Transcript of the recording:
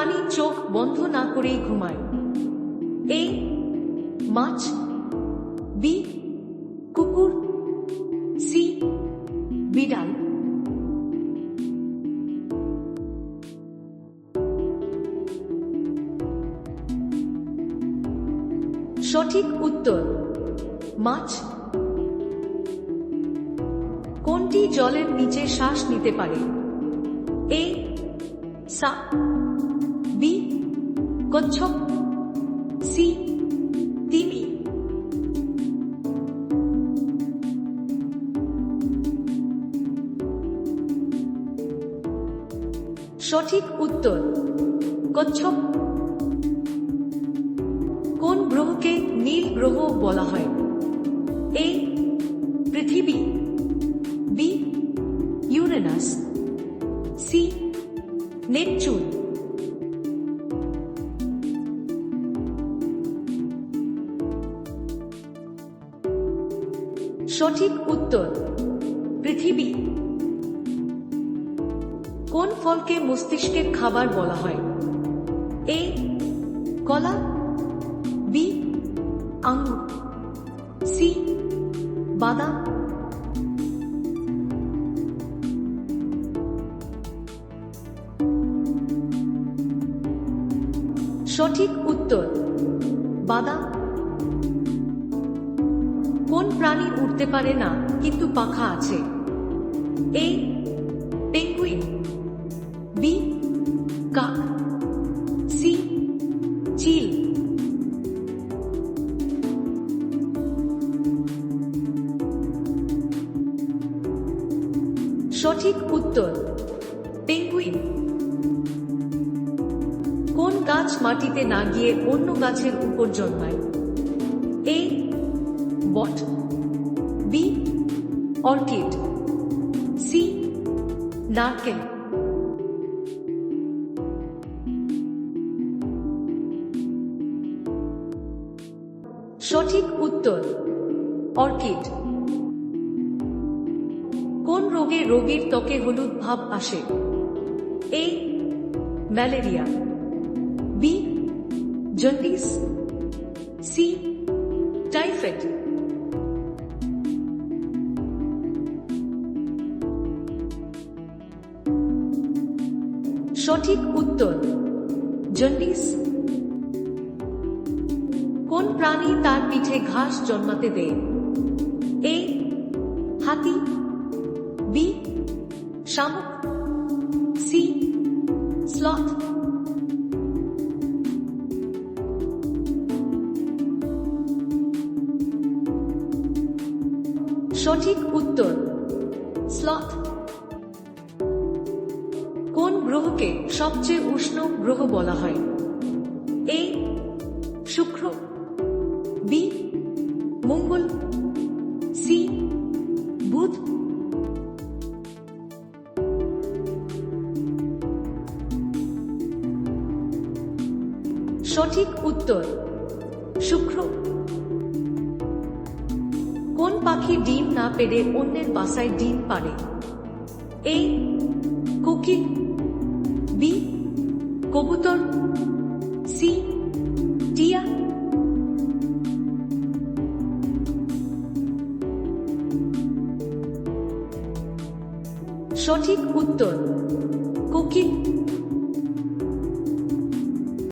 প্রাণী চোখ বন্ধ না করেই ঘুমায়। এ, মাছ। বি, কুকুর। সি, বিড়াল। সঠিক উত্তর, মাছ। কোনটি জলের নিচে শ্বাস নিতে পারে? এ কচ্ছপ সি তিমি সঠিক উত্তর। কচ্ছপ কোন গ্রহকে নীল গ্রহ বলা হয়? এ পৃথিবী। বি ইউরেনাস সি নেপচুন সঠিক উত্তর। পৃথিবী। কোন ফলকে মস্তিষ্কের খাবার বলা হয়? এ, কলা, বি আঙ্গুর সি, বাদাম। সঠিক উত্তর, বাদাম। কোন প্রাণী উঠতে পারে না, কিন্তু পাখা আছে। A, penguin. বি, কাক। সি, চিল। সঠিক উত্তর, পেঙ্গুইন। কোন গাছ মাটিতে না গিয়ে অন্য গাছের উপর জন্মায়? এ বট বি অর্কিড সি নারকেল সঠিক উত্তর, অর্কিড। কোন রোগে রোগীর ত্বকে হলুদ ভাব আসে? A malaria. B jaundice. C typhoid. সঠিক উত্তর। জন্ডিস কোন প্রাণী তার পিঠে ঘাস জন্মাতে দেয়? এ, হাতি, বি, শামুক, সি, স্লথ। সঠিক উত্তর, স্লথ। গ্রহকে সবচেয়ে উষ্ণ গ্রহ বলা হয়। এ, শুক্র, বি, মঙ্গল, সি, বুধ। সঠিক উত্তর, শুক্র। কোন পাখি ডিম না পেরে অন্যের বাসায় ডিম পারে এই কোকিল বি কবুতর সি টিয়া। সঠিক উত্তর কুকিং